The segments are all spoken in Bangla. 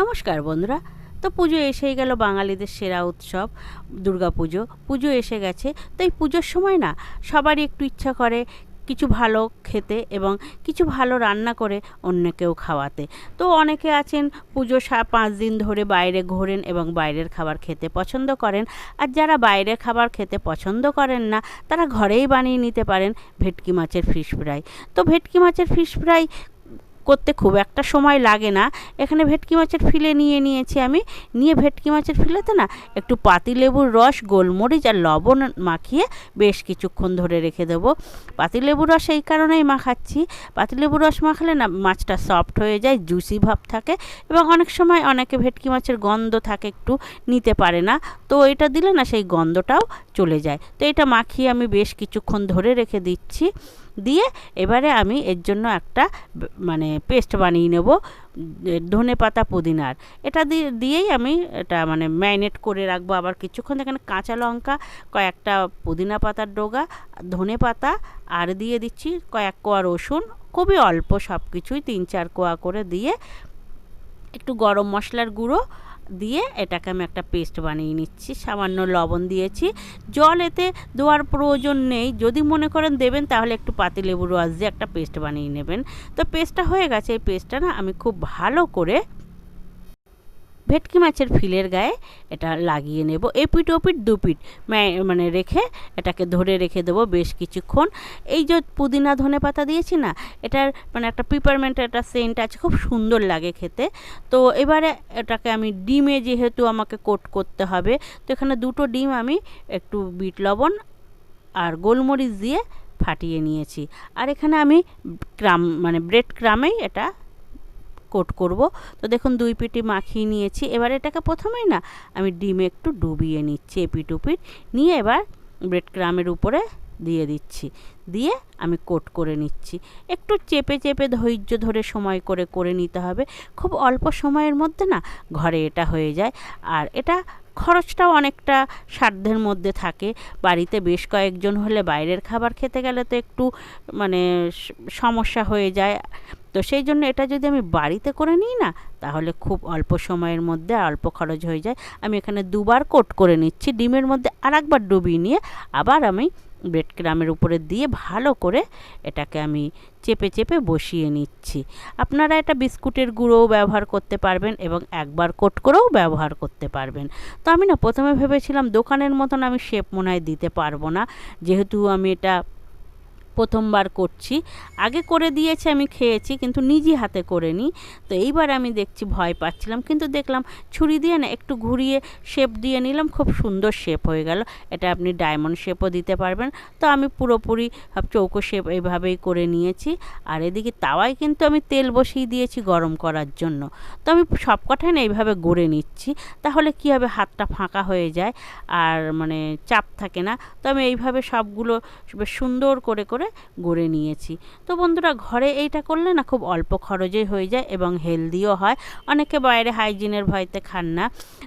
নমস্কার বন্ধুরা। তো পুজো এসেই গেল বাঙালিদের সেরা উৎসব, দুর্গা পুজো। পুজো এসে গেছে, তো এই পুজোর সময় না সবারই একটু ইচ্ছা করে কিছু ভালো খেতে এবং কিছু ভালো রান্না করে অন্যকেও খাওয়াতে। তো অনেকে আছেন পুজো পাঁচ দিন ধরে বাইরে ঘোরেন এবং বাইরের খাবার খেতে পছন্দ করেন। আর যারা বাইরের খাবার খেতে পছন্দ করেন না, তারা ঘরেই বানিয়ে নিতে পারেন ভেটকি মাছের ফিশ ফ্রাই। তো ভেটকি মাছের ফিশ ফ্রাই করতে খুব একটা সময় লাগে না। এখানে ভেটকি মাছের ফিলে নিয়ে নিয়েছি আমি। নিয়ে ভেটকি মাছের ফিলেতে না একটু পাতিলেবুর রস, গোলমরিচ আর লবণ মাখিয়ে বেশ কিছুক্ষণ ধরে রেখে দেবো। পাতিলেবুর রস এই কারণেই মাখাচ্ছি। পাতিলেবুর রস মাখালে না মাছটা সফট হয়ে যায় জুসি ভাব থাকে এবং অনেক সময় অনেকে ভেটকি মাছের গন্ধ থাকে একটু নিতে পারে না। তো এটা দিলে না সেই গন্ধটাও চলে যায়। তো এটা মাখিয়ে আমি বেশ কিছুক্ষণ ধরে রেখে দিচ্ছি। দিয়ে এবারে আমি এর জন্য একটা মানে পেস্ট বানিয়ে নেব ধনে পাতা পুদিনার। এটা দিয়ে দিয়েই আমি এটা মানে ম্যারিনেট করে রাখব আবার কিছুক্ষণ এখানে কাঁচা লঙ্কা, কয়েকটা পুদিনা পাতার ডোগা, ধনে পাতা, আর দিয়ে দিচ্ছি কয়েক কোয়া রসুন, খুবই অল্প সব কিছুই তিন চার কোয়া করে দিয়ে একটু গরম মশলার গুঁড়ো দিয়ে এটাকে আমি একটা পেস্ট বানিয়ে নিচ্ছি। সামান্য লবণ দিয়েছি। জল এতে দেওয়ার প্রয়োজন নেই। যদি মনে করেন দেবেন, তাহলে একটু পাতিলেবুর রস দিয়ে একটা পেস্ট বানিয়ে নেবেন। তো পেস্টটা হয়ে গেছে। এই পেস্টটা না আমি খুব ভালো করে ভেটকি মাছের ফিলের গায়ে এটা লাগিয়ে নেব। এপিট ওপিট দুপিট মানে রেখে এটাকে ধরে রেখে দেবো বেশ কিছুক্ষণ। এই যে পুদিনা ধনে পাতা দিয়েছি না, এটার মানে একটা পিপারমেন্টের একটা সেন্ট আছে, খুব সুন্দর লাগে খেতে। তো এবারে এটাকে আমি ডিমে যেহেতু আমাকে কোট করতে হবে, তো এখানে দুটো ডিম আমি একটু বিট লবণ আর গোলমরিচ দিয়ে ফাটিয়ে নিয়েছি। আর এখানে আমি ক্রাম মানে ব্রেড ক্রামেই এটা কোট করব। তো দেখুন দুই পিটি মাখিয়ে নিয়েছি। এবার এটাকে প্রথমেই না আমি ডিমে একটু ডুবিয়ে নিচ্ছি এপিট উপিট নিয়ে এবার ব্রেড ক্রামের উপরে দিয়ে দিচ্ছি। দিয়ে আমি কোট করে নিচ্ছি। একটু চেপে চেপে ধৈর্য ধরে সময় করে করে নিতে হবে। খুব অল্প সময়ের মধ্যে না ঘরে এটা হয়ে যায়। আর এটা খরচটাও অনেকটা সাধ্যের মধ্যে থাকে। বাড়িতে বেশ কয়েকজন হলে বাইরের খাবার খেতে গেলে তো একটু মানে সমস্যা হয়ে যায়। তো সেই জন্য এটা যদি আমি বাড়িতে করে নিই না, তাহলে খুব অল্প সময়ের মধ্যে অল্প খরচ হয়ে যায়। আমি এখানে দুবার কোট করে নিচ্ছি। ডিমের মধ্যে আর একবার ডুবিয়ে নিয়ে আবার আমি ব্রেড ক্রামের উপরে দিয়ে ভালো করে এটাকে আমি চেপে চেপে বসিয়ে নিচ্ছি। আপনারা এটা বিস্কুটের গুঁড়োও ব্যবহার করতে পারবেন এবং একবার কোট করেও ব্যবহার করতে পারবেন। তো আমি না প্রথমে ভেবেছিলাম দোকানের মতন আমি শেপ মনে দিতে পারব না। যেহেতু আমি এটা প্রথমবার করছি। আগে করে দিয়েছে, আমি খেয়েছি, কিন্তু নিজে হাতে করে নিই তো এইবার আমি দেখছি, ভয় পাচ্ছিলাম, কিন্তু দেখলাম ছুরি দিয়ে না একটু ঘুরিয়ে শেপ দিয়ে নিলাম, খুব সুন্দর শেপ হয়ে গেল। এটা আপনি ডায়মন্ড শেপও দিতে পারবেন। তো আমি পুরোপুরি চৌকো শেপ এইভাবেই করে নিয়েছি। আর এদিকে তাওয়ায় কিন্তু আমি তেল বসিয়ে দিয়েছি গরম করার জন্য। তো আমি সব কটাই না এইভাবে গড়ে নিচ্ছি, তাহলে কী হবে, হাতটা ফাঁকা হয়ে যায়, আর মানে চাপ থাকে না। তো আমি এইভাবে সবগুলো সুন্দর করে করে গড়ে নিয়েছি। তো বন্ধুরা, ঘরে এইটা করলে না খুব অল্প খরচে হয়ে যায় এবং হেলদিও হয়। অনেকে বাইরে হাইজিনের ভয়তে খান না।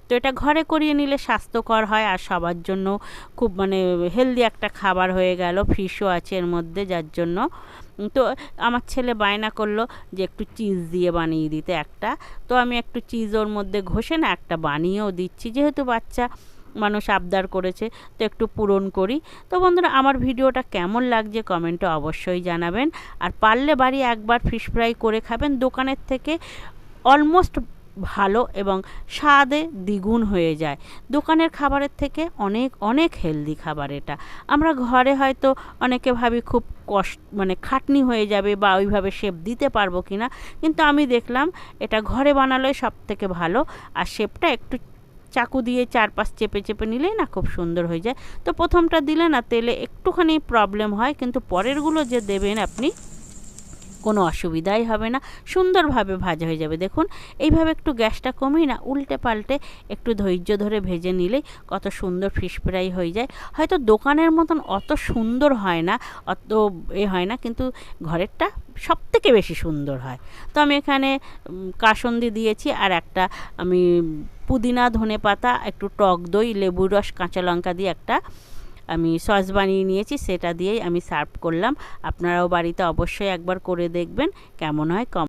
তো এটা ঘরে করিয়ে নিলে স্বাস্থ্যকর হয় আর সবার জন্য খুব মানে হেলদি একটা খাবার হয়ে গেল ফিশও আছে এর মধ্যে যার জন্য। তো আমার ছেলে বায়না করল যে একটু চিজ দিয়ে বানিয়ে দিতে একটা। তো আমি একটু চিজ ওর মধ্যে ঘষে না একটা বানিয়েও দিচ্ছি। যেহেতু বাচ্চা মানুষ আবদার করেছে, তো একটু পূরণ করি। তো বন্ধুরা, আমার ভিডিওটা কেমন লাগছে কমেন্টে অবশ্যই জানাবেন। আর পারলে বাড়ি একবার ফিশ ফ্রাই করে খাবেন, দোকানের থেকে অলমোস্ট ভালো এবং স্বাদে দ্বিগুণ হয়ে যায়। দোকানের খাবারের থেকে অনেক অনেক হেলদি খাবার এটা। আমরা ঘরে হয়তো অনেকে ভাবি খুব কষ্ট মানে খাটনি হয়ে যাবে বা ওইভাবে শেপ দিতে পারব কি না কিন্তু আমি দেখলাম এটা ঘরে বানালে সব থেকে ভালো। আর শেপটা একটু চাকু দিয়ে চারপাশ চেপে চেপে নিলেই না খুব সুন্দর হয়ে যায়। তো প্রথমটা দিলে না তেলে একটুখানি প্রবলেম হয়, কিন্তু পরেরগুলো যে দেবেন আপনি কোনো অসুবিধাই হবে না, সুন্দরভাবে ভাজা হয়ে যাবে। দেখুন, এইভাবে একটু গ্যাসটা কমিয়ে না, উল্টে পাল্টে একটু ধৈর্য ধরে ভেজে নিলেই কত সুন্দর ফিশ ফ্রাই হয়ে যায়। হয়তো দোকানের মতন অত সুন্দর হয় না, অত এ হয় না, কিন্তু ঘরেরটা সব থেকে বেশি সুন্দর হয়। তো আমি এখানে কাসন্দি দিয়েছি আর একটা, আমি পুদিনা ধনে পাতা একটু টক দই, লেবুর রস, কাঁচা লঙ্কা দিয়ে একটা আমি সস বানিয়ে নিয়েছি, সেটা দিয়েই আমি সার্ভ করলাম। আপনারাও বাড়িতে অবশ্যই একবার করে দেখবেন, কেমন হয় কম